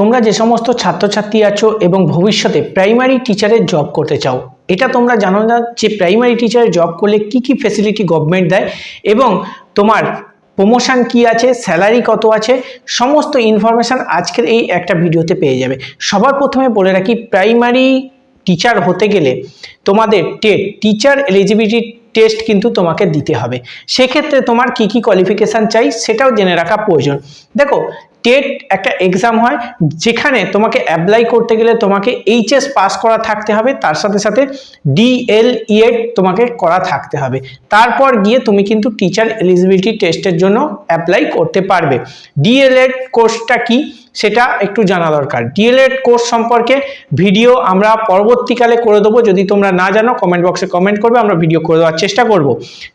তোমরা যে সমস্ত ছাত্রছাত্রী আছো এবং ভবিষ্যতে প্রাইমারি টিচারের জব করতে চাও, এটা তোমরা জানো না যে প্রাইমারি টিচারের জব করলে কি কি ফেসিলিটি গভর্নমেন্ট দেয় এবং তোমার প্রমোশন কি আছে স্যালারি কত আছে, সমস্ত ইনফরমেশান আজকের এই একটা ভিডিওতে পেয়ে যাবে। সবার প্রথমে বলে রাখি প্রাইমারি টিচার হতে গেলে তোমাদের টেট টিচার এলিজিবিলিটি টেস্ট কিন্তু তোমাকে দিতে হবে। সেক্ষেত্রে তোমার কি কি কোয়ালিফিকেশান চাই সেটাও জেনে রাখা প্রয়োজন। দেখো টেট একটা এক্সাম হয়, যেখানে তোমাকে অ্যাপ্লাই করতে গেলে তোমাকে এইচএস পাস করা থাকতে হবে, তার সাথে সাথে ডিএলইএড তোমাকে করা থাকতে হবে। তারপর গিয়ে তুমি কিন্তু টিচার এলিজিবিলিটি টেস্টের জন্য অ্যাপ্লাই করতে পারবে। ডিএলএড কোর্সটা কি? সেটা একটু জানা দরকার। ডিএলএড কোর্স সম্পর্কে ভিডিও আমরা পরবর্তীকালে করে দেবো। যদি তোমরা না জানো কমেন্ট বক্সে কমেন্ট করবে, আমরা ভিডিও করে দেওয়ার চেষ্টা করব।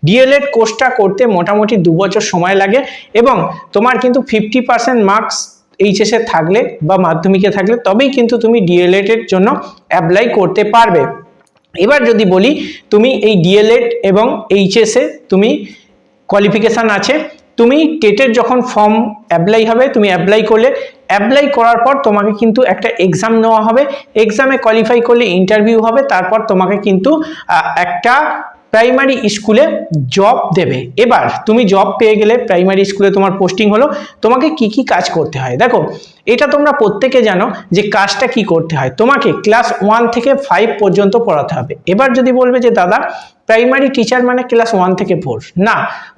ডিএলএড কোর্সটা করতে মোটামুটি দু বছর সময় লাগে এবং তোমার কিন্তু ফিফটি পার্সেন্ট মার্কস এইচএসে থাকলে বা মাধ্যমিকে থাকলে তবেই কিন্তু তুমি ডিএলএড এর জন্য অ্যাপ্লাই করতে পারবে। এবার যদি বলি, তুমি এই ডিএলএড এবং এইচএসে তুমি কোয়ালিফিকেশান আছে তুমি টেটের যখন ফর্ম অ্যাপ্লাই হবে, তুমি অ্যাপ্লাই করলে অ্যাপ্লাই করার পর তোমাকে কিন্তু একটা এক্সাম নেওয়া হবে। এক্সামে কোয়ালিফাই করলে ইন্টারভিউ হবে, তারপর তোমাকে কিন্তু একটা প্রাইমারি স্কুলে জব দেবে। এবার তুমি জব পেয়ে গেলে প্রাইমারি স্কুলে তোমার পোস্টিং হলো, তোমাকে কি কি কাজ করতে হয়? দেখো, এটা তোমরা প্রত্যেকে জানো যে কাজটা কি করতে হয়। তোমাকে ক্লাস ওয়ান থেকে ফাইভ পর্যন্ত পড়াতে হবে। এবার যদি বলবে যে, দাদা প্রাইমারি টিচার মানে ক্লাস ওয়ান থেকে ফোর না,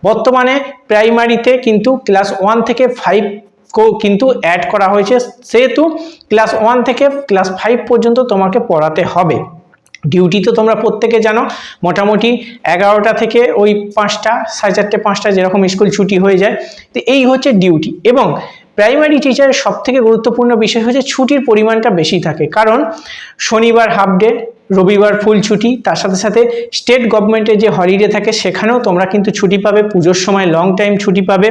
বর্তমানে প্রাইমারিতে কিন্তু ক্লাস ওয়ান থেকে ফাইভ কিন্তু অ্যাড করা হয়েছে। সেহেতু ক্লাস ওয়ান থেকে ক্লাস ফাইভ পর্যন্ত তোমাকে পড়াতে হবে। ডিউটি তো তোমরা প্রত্যেকে জানো, মোটামুটি এগারোটা থেকে ওই পাঁচটা, সাড়ে চারটে পাঁচটা যেরকম স্কুল ছুটি হয়ে যায়, তো এই হচ্ছে ডিউটি এবং প্রাইমারি টিচারের সবথেকে গুরুত্বপূর্ণ বিষয় হচ্ছে ছুটির পরিমাণটা বেশি থাকে। কারণ শনিবার হাফ ডে রবিবার ফুল ছুটি। তার সাথে সাথে স্টেট গভর্নমেন্টের যে হলিডে থাকে, সেখানেও তোমরা কিন্তু ছুটি পাবে। পুজোর সময় লং টাইম ছুটি পাবে।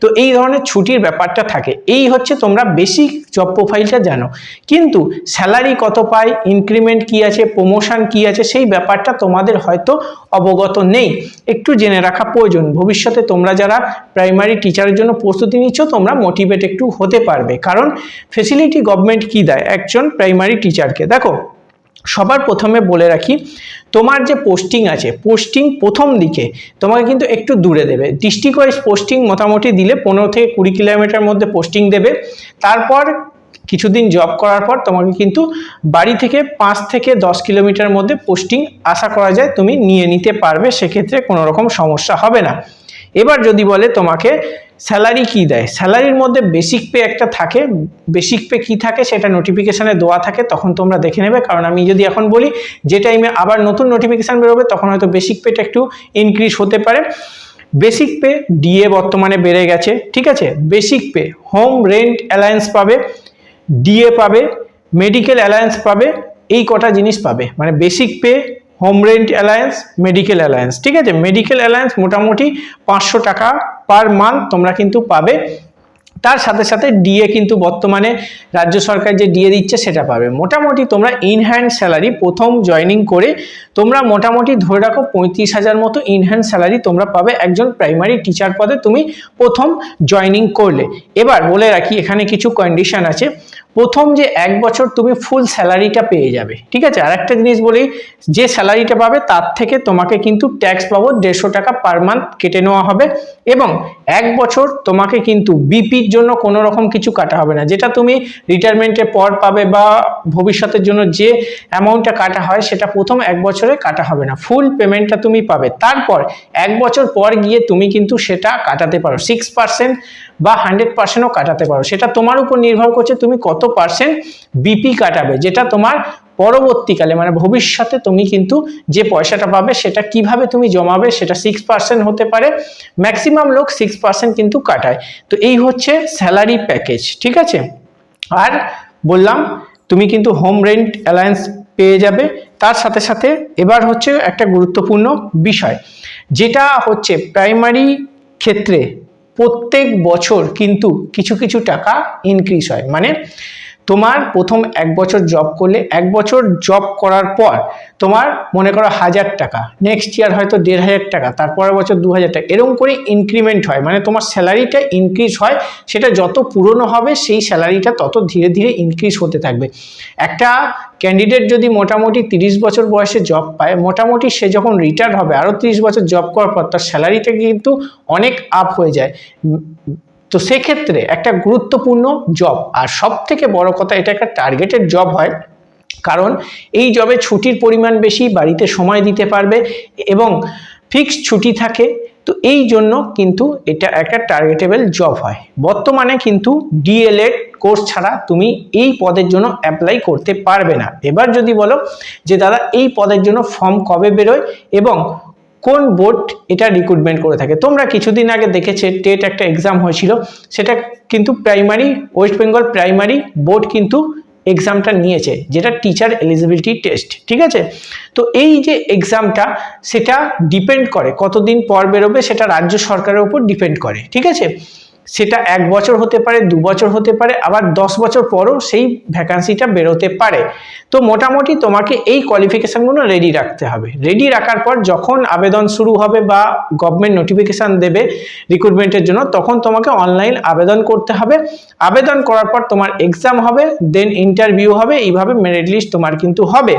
তো এই ধরনের ছুটির ব্যাপারটা থাকে। এই হচ্ছে তোমরা বেসিক জব প্রোফাইলটা জানো। কিন্তু স্যালারি কত পায় ইনক্রিমেন্ট কি আছে প্রমোশন কি আছে, সেই ব্যাপারটা তোমাদের হয়তো অবগত নেই। একটু জেনে রাখা প্রয়োজন। ভবিষ্যতে তোমরা যারা প্রাইমারি টিচারের জন্য প্রস্তুতি নিচ্ছ, তোমরা মোটিভেট একটু হতে পারবে। কারণ ফেসিলিটি গভর্নমেন্ট কি দেয়? একজন প্রাইমারি টিচারকে দেখো সবার প্রথমে বলে রাখি, তোমার যে পোস্টিং আছে পোস্টিং প্রথম দিকে তোমাকে কিন্তু একটু দূরে দেবে। ডিস্ট্রিক্ট ওয়াইজ পোস্টিং মোটামুটি দিলে পনেরো থেকে কুড়ি কিলোমিটার মধ্যে পোস্টিং দেবে। তারপর কিছুদিন জব করার পর তোমাকে কিন্তু বাড়ি থেকে পাঁচ থেকে দশ কিলোমিটার মধ্যে পোস্টিং আশা করা যায় তুমি নিয়ে নিতে পারবে। সেক্ষেত্রে কোনো রকম সমস্যা হবে না। এবার যদি বলে তোমাকে স্যালারি কি দেয়? স্যালারির মধ্যে বেসিক পে একটা থাকে বেসিক পে কি থাকে সেটা নোটিফিকেশানে দেওয়া থাকে, তখন তোমরা দেখে নেবে। কারণ আমি যদি এখন বলি, যে টাইমে আবার নতুন নোটিফিকেশান বেরোবে, তখন হয়তো বেসিক পেটা একটু ইনক্রিজ হতে পারে। বেসিক পে ডিএ বর্তমানে বেড়ে গেছে, ঠিক আছে? Basic pay home rent allowance পাবে ডিএ পাবে মেডিকেল অ্যালায়েন্স পাবে, এই কটা জিনিস পাবে। মানে basic pay home rent allowance medical allowance ঠিক আছে? মেডিকেল অ্যালায়েন্স মোটামুটি পাঁচশো টাকা পার মান্থ তোমরা কিন্তু পাবে। তার সাথে সাথে ডিএ কিন্তু বর্তমানে রাজ্য সরকার যে ডিএ দিচ্ছে সেটা পাবে। মোটামুটি তোমরা ইনহ্যান্ড স্যালারি প্রথম জয়নিং করে তোমরা মোটামুটি ধরে রাখো পঁয়ত্রিশ হাজার মতো ইনহ্যান্ড স্যালারি তোমরা পাবে একজন প্রাইমারি টিচার পদে তুমি প্রথম জয়নিং করলে। এবার বলে রাখি, এখানে কিছু কন্ডিশন আছে। প্রথম যে এক বছর তুমি ফুল স্যালারিটা পেয়ে যাবে, ঠিক আছে? আর একটা জিনিস বলি, যে স্যালারিটা পাবে তার থেকে তোমাকে কিন্তু ট্যাক্স পাবো দেড়শো টাকা পার মান্থ কেটে নেওয়া হবে এবং এক বছর তোমাকে কিন্তু বিপির জন্য কোনো রকম কিছু কাটা হবে না। যেটা তুমি রিটায়ারমেন্টের পর পাবে বা ভবিষ্যতের জন্য যে অ্যামাউন্টটা কাটা হয় সেটা প্রথম এক বছরে কাটা হবে না। ফুল পেমেন্টটা তুমি পাবে। তারপর এক বছর পর গিয়ে তুমি কিন্তু সেটা কাটাতে পারো। সিক্স পার্সেন্ট বা হান্ড্রেড পার্সেন্টও কাটাতে পারো। সেটা তোমার উপর নির্ভর করছে তুমি কত পার্সেন্ট বিপি কাটাবে, যেটা তোমার পরবর্তীকালে মানে ভবিষ্যতে তুমি কিন্তু যে পয়সাটা পাবে সেটা কীভাবে তুমি জমাবে, সেটা সিক্স পার্সেন্ট হতে পারে। ম্যাক্সিমাম লোক সিক্স পার্সেন্ট কিন্তু কাটায়। তো এই হচ্ছে স্যালারি প্যাকেজ ঠিক আছে? আর বললাম, তুমি কিন্তু হোম রেন্ট অ্যালায়েন্স পেয়ে যাবে। তার সাথে সাথে এবার হচ্ছে একটা গুরুত্বপূর্ণ বিষয়, যেটা হচ্ছে প্রাইমারি ক্ষেত্রে প্রত্যেক বছর কিন্তু কিছু কিছু টাকা ইনক্রিজ হয়। মানে তোমার প্রথম এক বছর জব করলে, এক বছর জব করার পর তোমার মনে করো হাজার টাকা নেক্সট ইয়ার হয়তো দেড় হাজার টাকা, তারপরের বছর দু হাজার টাকা, এরকম করে ইনক্রিমেন্ট হয়। মানে তোমার স্যালারিটা ইনক্রিজ হয়, সেটা যত পুরনো হবে সেই স্যালারিটা তত ধীরে ধীরে ইনক্রিজ হতে থাকবে। একটা ক্যান্ডিডেট যদি মোটামুটি তিরিশ বছর বয়সে জব পায়, মোটামুটি সে যখন রিটায়ার হবে আরও তিরিশ বছর জব করার পর তার স্যালারিটা কিন্তু অনেক আপ হয়ে যায়। তো সেক্ষেত্রে একটা গুরুত্বপূর্ণ জব আর সব থেকে বড় কথা, এটা একটা টার্গেটেড জব হয়। কারণ এই জবে ছুটির পরিমাণ বেশি, বাড়িতে সময় দিতে পারবে এবং ফিক্সড ছুটি থাকে। তো এই জন্য কিন্তু এটা একটা টার্গেটেবল জব হয়। বর্তমানে কিন্তু ডিএলএড কোর্স ছাড়া তুমি এই পদের জন্য অ্যাপ্লাই করতে পারবে না। এবার যদি বলো যে, দাদা, এই পদের জন্য ফর্ম কবে বেরোয়? এবং কোন বোর্ড এটা রিক্রুটমেন্ট করে থাকে। তোমরা কিছুদিন আগে দেখেছে টেট একটা এক্সাম হয়েছিল, সেটা কিন্তু primary West Bengal primary board কিন্তু এক্সামটা নিয়েছে, যেটা টিচার এলিজিবিলিটি টেস্ট ঠিক আছে? তো এই যে এক্সামটা সেটা ডিপেন্ড করে, কতদিন পর বেরোবে সেটা রাজ্য সরকারের উপর ডিপেন্ড করে, ঠিক আছে? সেটা এক বছর হতে পারে, দু বছর হতে পারে, আবার দশ বছর পরও সেই ভ্যাকান্সিটা বেরোতে পারে। তো মোটামুটি তোমাকে এই কোয়ালিফিকেশানগুলো রেডি রাখতে হবে। রেডি রাখার পর যখন আবেদন শুরু হবে বা গভর্নমেন্ট নোটিফিকেশান দেবে রিক্রুটমেন্টের জন্য, তখন তোমাকে অনলাইন আবেদন করতে হবে। আবেদন করার পর তোমার এক্সাম হবে দেন ইন্টারভিউ হবে, এইভাবে মেরিট লিস্ট তোমার কিন্তু হবে।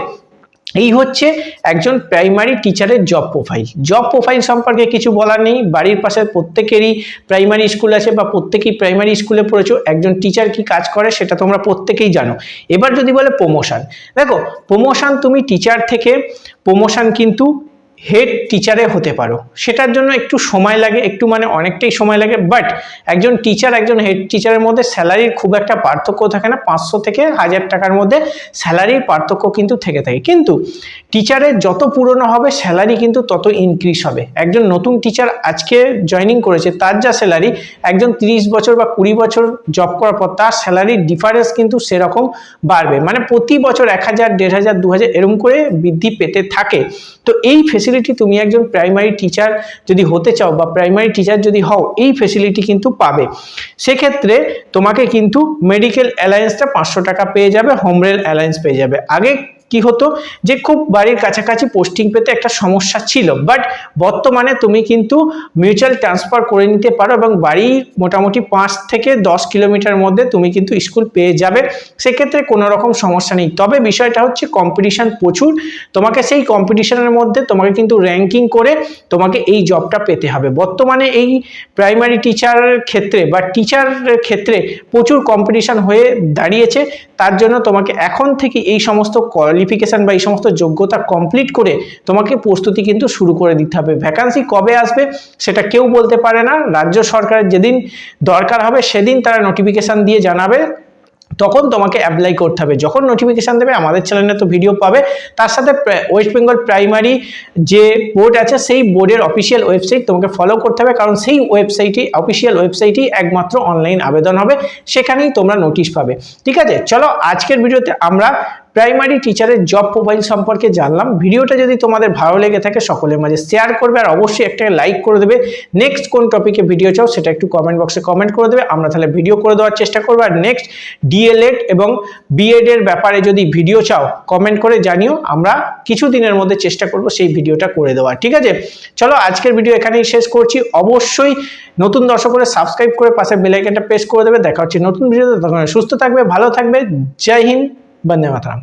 এই হচ্ছে একজন প্রাইমারি টিচারের জব প্রোফাইল জব প্রোফাইল সম্পর্কে কিছু বলার নেই। বাড়ির পাশে প্রত্যেকেরই প্রাইমারি স্কুল আছে বা প্রত্যেকেই প্রাইমারি স্কুলে পড়েছো। একজন টিচার কি কাজ করে সেটা তোমরা প্রত্যেকেই জানো। এবার যদি বলে প্রমোশন দেখো প্রমোশন তুমি টিচার থেকে প্রমোশন কিন্তু হেড টিচারে হতে পারো। সেটার জন্য একটু সময় লাগে, একটু মানে অনেকটাই সময় লাগে বাট একজন টিচার একজন হেড টিচারের মধ্যে স্যালারির খুব একটা পার্থক্য থাকে না। পাঁচশো থেকে হাজার টাকার মধ্যে স্যালারির পার্থক্য কিন্তু থেকে থাকে। কিন্তু টিচারের যত পুরনো হবে স্যালারি কিন্তু তত ইনক্রিজ হবে। একজন নতুন টিচার আজকে জয়নিং করেছে, তার যা স্যালারি একজন তিরিশ বছর বা কুড়ি বছর জব করার পর তার স্যালারির ডিফারেন্স কিন্তু সেরকম বাড়বে। মানে প্রতি বছর এক হাজার, দেড় হাজার, দু হাজার এরকম করে বৃদ্ধি পেতে থাকে। তো এই ফেসিলিটি তুমি একজন প্রাইমারি টিচার যদি হতে চাও বা প্রাইমারি টিচার যদি হও, এই ফেসিলিটি কিন্তু পাবে। সেক্ষেত্রে তোমাকে কিন্তু মেডিকেল অ্যালায়েন্সটা পাঁচশো টাকা পেয়ে যাবে হোমরেল অ্যালায়েন্স পেয়ে যাবে। আগে কি হতো? যে খুব বাড়ির কাছাকাছি পোস্টিং পেতে একটা সমস্যা ছিল। বাট বর্তমানে তুমি কিন্তু মিউচুয়াল ট্রান্সফার করে নিতে পারো এবং বাড়ির মোটামুটি পাঁচ থেকে দশ কিলোমিটার মধ্যে তুমি কিন্তু স্কুল পেয়ে যাবে। সেক্ষেত্রে কোনো রকম সমস্যা নেই। তবে বিষয়টা হচ্ছে কম্পিটিশান প্রচুর। তোমাকে সেই কম্পিটিশনের মধ্যে তোমাকে কিন্তু র্যাঙ্কিং করে তোমাকে এই জবটা পেতে হবে। বর্তমানে এই প্রাইমারি টিচারের ক্ষেত্রে বা টিচার ক্ষেত্রে প্রচুর কম্পিটিশান হয়ে দাঁড়িয়েছে। তার জন্য তোমাকে এখন থেকে এই সমস্ত কোয়ালিফিকেশান বা এই সমস্ত যোগ্যতা কমপ্লিট করে তোমাকে প্রস্তুতি কিন্তু শুরু করে দিতে হবে। ভ্যাকান্সি কবে আসবে সেটা কেউ বলতে পারে না। রাজ্য সরকারের যেদিন দরকার হবে সেদিন তারা নোটিফিকেশান দিয়ে জানাবে। তখন তোমাকে অ্যাপ্লাই করতে হবে। যখন নোটিফিকেশান দেবে, আমাদের চ্যানেলে তো ভিডিও পাবে। তার সাথে ওয়েস্ট বেঙ্গল প্রাইমারি যে বোর্ড আছে, সেই বোর্ডের অফিসিয়াল ওয়েবসাইট তোমাকে ফলো করতে হবে। কারণ সেই ওয়েবসাইটই অফিসিয়াল ওয়েবসাইটই একমাত্র অনলাইন আবেদন হবে। সেখানেই তোমরা নোটিশ পাবে। ঠিক আছে? চলো, আজকের ভিডিওতে আমরা প্রাইমারি টিচারের জব প্রোফাইল সম্পর্কে জানলাম। ভিডিওটা যদি তোমাদের ভালো লেগে থাকে, সকলের মাঝে শেয়ার করবে আর অবশ্যই একটা লাইক করে দেবে। নেক্সট কোন টপিকে ভিডিও চাও, সেটা একটু কমেন্ট বক্সে কমেন্ট করে দেবে। আমরা তাহলে ভিডিও করে দেওয়ার চেষ্টা করব। আর নেক্সট ডিএলএড এবং বিএড এর ব্যাপারে যদি ভিডিও চাও কমেন্ট করে জানিও। আমরা কিছু দিনের মধ্যে চেষ্টা করব সেই ভিডিওটা করে দেওয়ার। ঠিক আছে? চলো, আজকের ভিডিও এখানেই শেষ করছি। অবশ্যই নতুন দর্শক করে সাবস্ক্রাইব করে পাশে বেলাইকনটা প্রেস করে দেবে। দেখা হচ্ছে নতুন ভিডিওতে সুস্থ থাকবে, ভালো থাকবে। জয় হিন্দ। वंदे मातरम